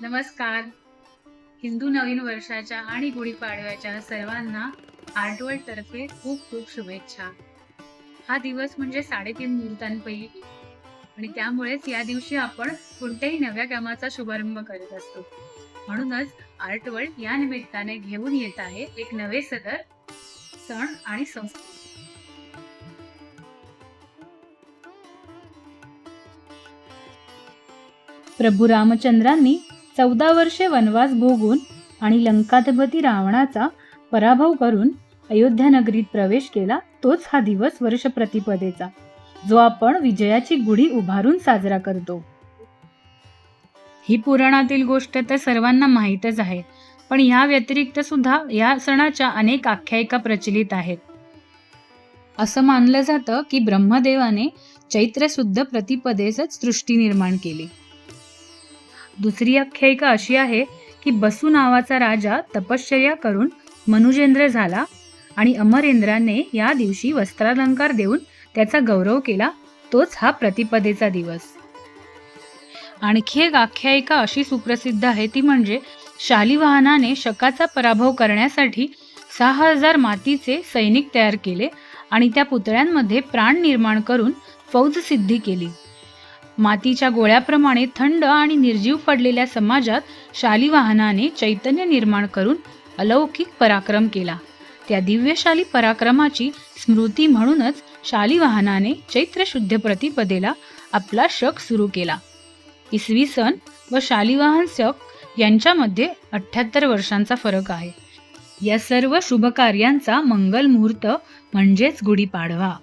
नमस्कार. हिंदू नवीन वर्षाच्या आणि गुढीपाडव्याच्या सर्वांना आर्टवर्ल्डतर्फे खूप खूप शुभेच्छा. हा दिवस म्हणजे साडेतीन मुहूर्तांपैकी आणि त्यामुळेच या दिवशी आपण कोणत्याही नव्या कामाचा शुभारंभ करत असतो. म्हणूनच आर्ट वर्ल्ड या निमित्ताने घेऊन येत आहे एक नवे सदर सण आणि संस्कृती. प्रभू रामचंद्रांनी चौदा वर्षे वनवास भोगून आणि लंकाधिपती रावणाचा पराभव करून अयोध्या नगरीत प्रवेश केला तोच हा दिवस वर्ष प्रतिपदेचा जो आपण विजयाची गुढी उभारून साजरा करतो. ही पुराणातील गोष्ट तर सर्वांना माहीतच आहे पण या व्यतिरिक्त सुद्धा या सणाच्या अनेक आख्यायिका प्रचलित आहेत. असं मानलं जातं की ब्रह्मदेवाने चैत्र शुद्ध प्रतिपदेसच सृष्टी निर्माण केली. दुसरी आख्यायिका अशी आहे की बसू नावाचा राजा तपश्चर्या करून मनुजेंद्र झाला आणि अमरेंद्राने या दिवशी वस्त्रालंकार देऊन त्याचा गौरव केला. तोच हा प्रतिपदेचा दिवस. आणखी एक आख्यायिका अशी सुप्रसिद्ध आहे ती म्हणजे शालिवाहनाने शकाचा पराभव करण्यासाठी सहा हजार मातीचे सैनिक तयार केले आणि त्या पुतळ्यांमध्ये प्राण निर्माण करून फौज सिद्धी केली. मातीच्या गोळ्याप्रमाणे थंड आणि निर्जीव पडलेल्या समाजात शालिवाहनाने चैतन्य निर्माण करून अलौकिक पराक्रम केला. त्या दिव्यशाली पराक्रमाची स्मृती म्हणूनच शालिवाहनाने चैत्र शुद्ध प्रतिपदेला आपला शक सुरू केला. इसवी सन व शालिवाहन शक यांच्यामध्ये अठ्ठ्याहत्तर वर्षांचा फरक आहे. या सर्व शुभ कार्यांचा मंगल मुहूर्त म्हणजेच गुढीपाडवा.